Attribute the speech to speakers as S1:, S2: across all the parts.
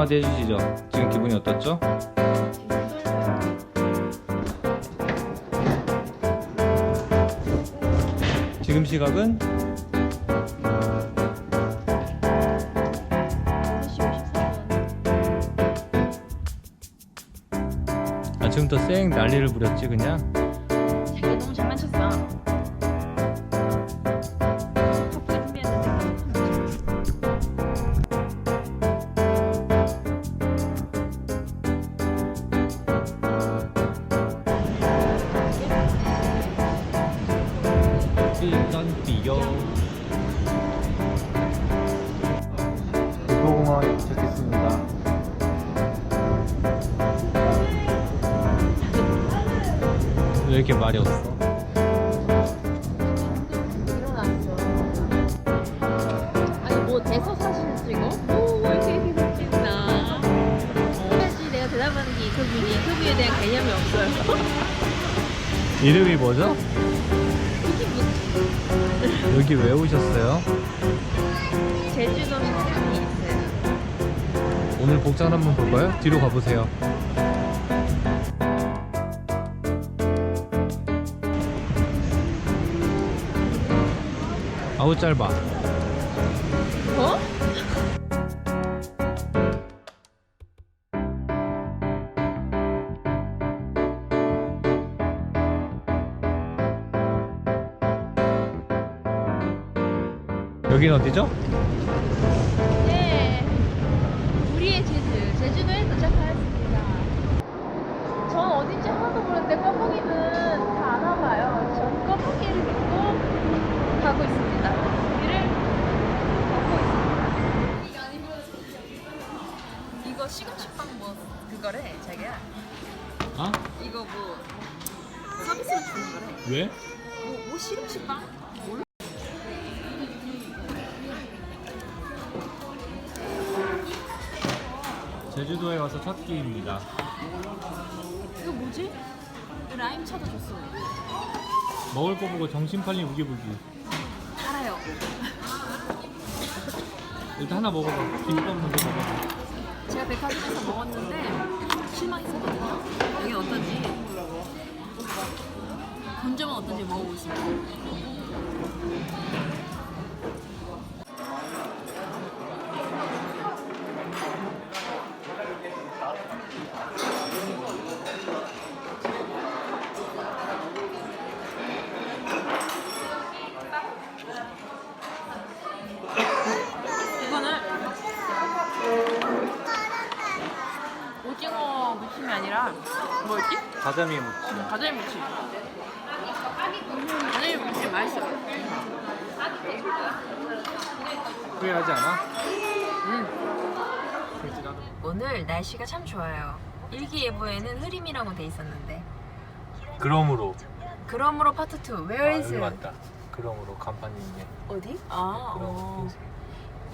S1: 한마디 해주시죠. 지금 기분이 어떻죠? 지금 시각은
S2: 6시 54분.
S1: 아침부터 쌩 난리를 부렸지 그냥. 이렇게 말이 없어?
S2: 일어났어. 아니 뭐 대서 사진 찍어? 오 이렇게 계속 찍나? 사실 내가 대답하는 게 이소빈이 이소빈에 대한 개념이 없어요.
S1: 이름이 뭐죠?
S2: 이게 뭐
S1: 여기 왜 오셨어요?
S2: 제주도 식당이 있어요.
S1: 오늘 복장 한번 볼까요? 뒤로 가보세요. 아우 짧아.
S2: 어?
S1: 여긴 어디죠? 왜?
S2: 뭐, 뭐 시금치빵? 몰라.
S1: 제주도에 와서 첫 끼입니다.
S2: 이거 뭐지? 라임 차도 줬어.
S1: 먹을 거 보고 정신 팔린 우기부기.
S2: 달아요.
S1: 일단 하나 먹어봐. 김밥 먼저 먹어봐.
S2: 제가 백화점에서 먹었는데 실망했었거든요. 여기 어떤지 본점은 어떤지. 이거는 오징어 무침이 아니라 뭐였지?
S1: 가자미 무침.
S2: 가자미 무침. 가자미 무침 맛있어.
S1: 후회하지 않아?
S2: 음.
S1: 그렇지 나도.
S2: 오늘 날씨가 참 좋아요. 일기예보에는 흐림이라고 돼 있었는데.
S1: 그러므로.
S2: 그러므로 파트 2 Where is it?
S1: 맞다. 그러므로 간판이 있네.
S2: 어디? 아,
S1: 그럼
S2: 어.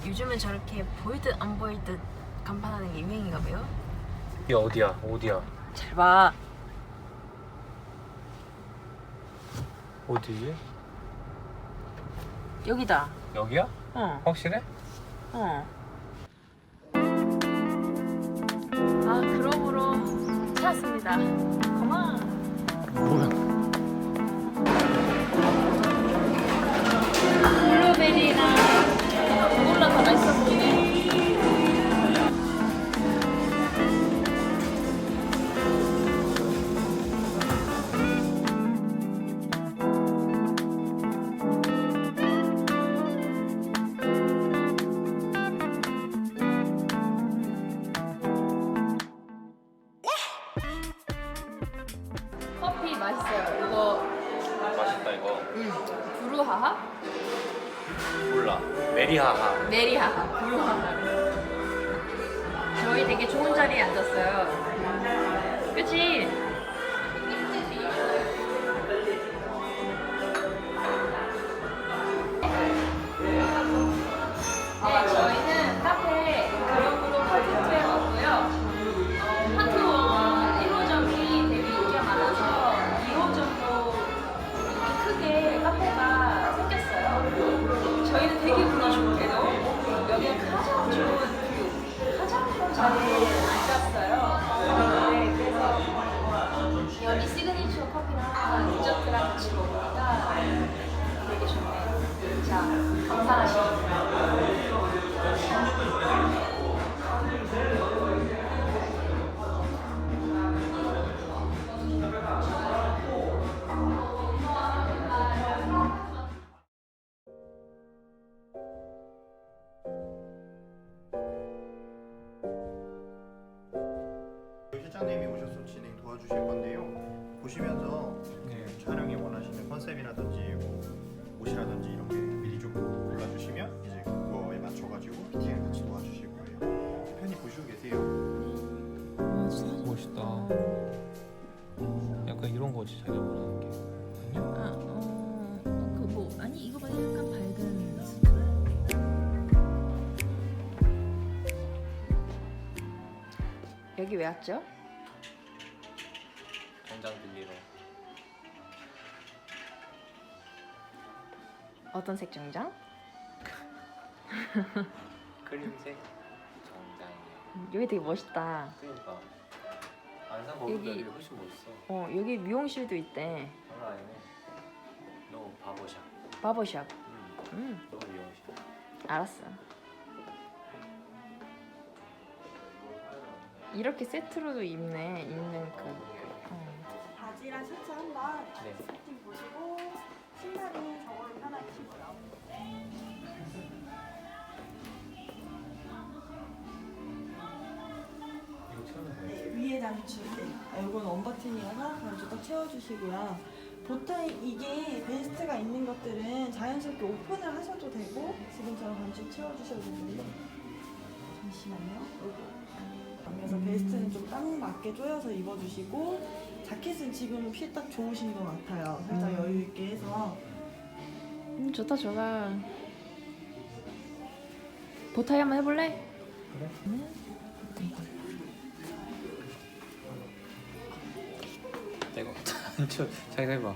S2: 요즘은 저렇게 보일 듯안 보일 듯 간판하는 게 유행인가 봐요.
S1: 이게 어디야? 어디야?
S2: 잘 봐.
S1: 어디지?
S2: 여기다.
S1: 여기야?
S2: 어.
S1: 확실해?
S2: 어. 아, 그러므로 찾았습니다. 고마워.
S1: 뭐야?
S2: 블루베리랑 맛있어요. 이거
S1: 맛있다 이거.
S2: 음, 브루하하?
S1: 몰라. 메리하하.
S2: 메리하하, 브루하하. 저희 되게 좋은 자리에 앉았어요. 그치?
S3: 보시면서
S1: 네.
S3: 촬영이 원하시는 컨셉이라든지 뭐 옷이라든지 이런 게 미리 좀 골라주시면 이제 그거에 맞춰가지고 피팅을 같이 도와주실 거예요. 편히 보시고 계세요.
S1: 멋있다. 약간 이런 거지 자기가 원하는 게. 아니야?
S4: 아, 어, 그 뭐 아니 이거보다 약간 밝은 스타일.
S2: 여기 왜 왔죠?
S1: 정장 빌리러.
S2: 어떤 색 정장?
S1: 크림색 정장이야.
S2: 여기 되게 멋있다.
S1: 그러니까 안산 거보다
S2: 여기-
S1: 여기 훨씬 멋있어.
S2: 어, 여기 미용실도 있대.
S1: 장난 아니네. 너 바보샵.
S2: 바버샵.
S1: 응.
S2: 음,
S1: 너 미용실.
S2: 알았어. 이렇게 세트로도 입네. 입는 그. 어.
S5: 바지랑 셔츠 한번
S1: 네.
S5: 세팅 보시고 신발은 저걸로 편하게 신고요. 네, 위에 장치. 네. 이건 원버튼이어서 그냥 딱 채워주시고요. 보통 이게 베스트가 있는 것들은 자연스럽게 오픈을 하셔도 되고 지금처럼 반씩 채워주셔도 되는데 잠시만요. 그래서 베스트는 좀 딱 맞게 조여서 입어주시고 자켓은 지금 핏 딱 좋으신 것 같아요. 살짝
S2: 음.
S5: 여유 있게 해서
S2: 음, 좋다, 좋다. 보타이 한번 해볼래?
S1: 그래?
S2: 음.
S1: 내가 저 자기가 해봐.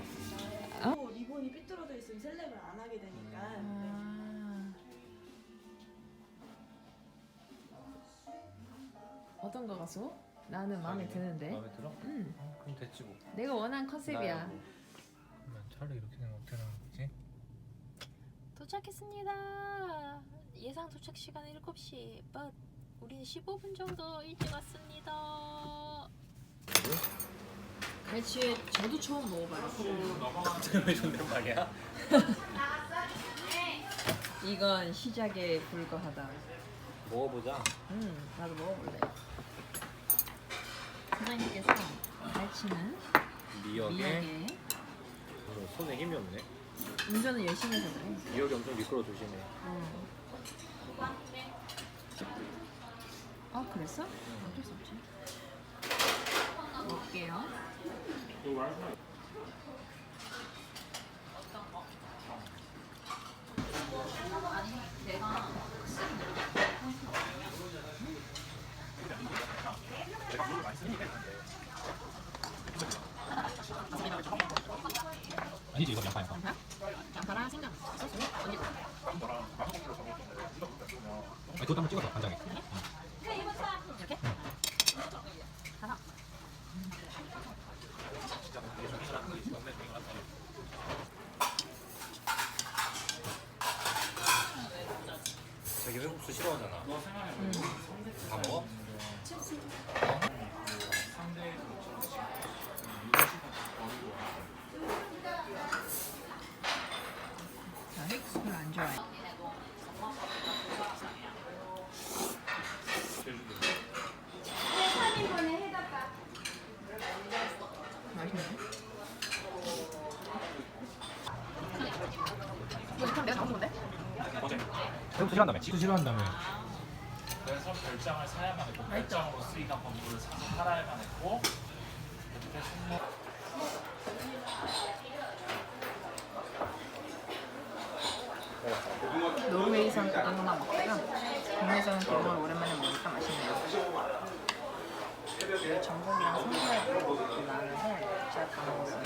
S5: 또 리본이 삐뚤어져 있으면 셀렉을 안 하게 되니까 네.
S2: 아. 어떤 거 가수? 나는 마음에 드는데.
S1: 마음에 들어?
S2: 음,
S1: 어, 그럼 됐지 뭐.
S2: 내가 원하는 컨셉이야.
S1: 나야 뭐. 그러면 차라리 이렇게 되면 어떻게 하는 거지?
S4: 도착했습니다. 예상 도착 시간은 7시. but 우리는 15분 정도 일찍 왔습니다.
S2: 갈치에 저도 처음 먹어봐요.
S1: 갑자기 왜 존댓말이야?
S2: 이건 시작에 불과하다.
S1: 먹어보자.
S2: 음, 나도 먹어볼래. 사장님께서 갈치는
S1: 미역에
S2: 미역에
S1: 어, 손에 힘이 없네.
S2: 운전을 열심히 해서 그래.
S1: 미역이 엄청 미끄러 조심해.
S2: 어. 아 그랬어? 어쩔 수 없지. 먹을게요.
S1: 아니지 이거 양파 양파.
S2: 양파랑 생강 소스 언니
S1: 아니 그것도 한번 찍어서 간장에.
S2: 이렇게? 하나.
S1: 자기 회국수 싫어하잖아.
S2: 음.
S1: 다 먹어?
S2: 자, 핵수를 안 좋아해. 맛있네. 이거 그럼 내가 잡은 건데?
S1: 회국 수 싫어한다며? 수 싫어한다며.
S6: 그래서 별장을 사야만 했고 별장으로 쓰이던 건물을 사서 살아야만 했고 그때 승무
S2: 노르웨이산 고등어만 먹다가 국내산 고등어를 오랜만에 먹으니까 맛있네요. 여기 전복이랑 삼겹살 나는데 제가 다 먹었어요.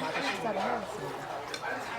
S2: 마저 식사를 해야겠습니다.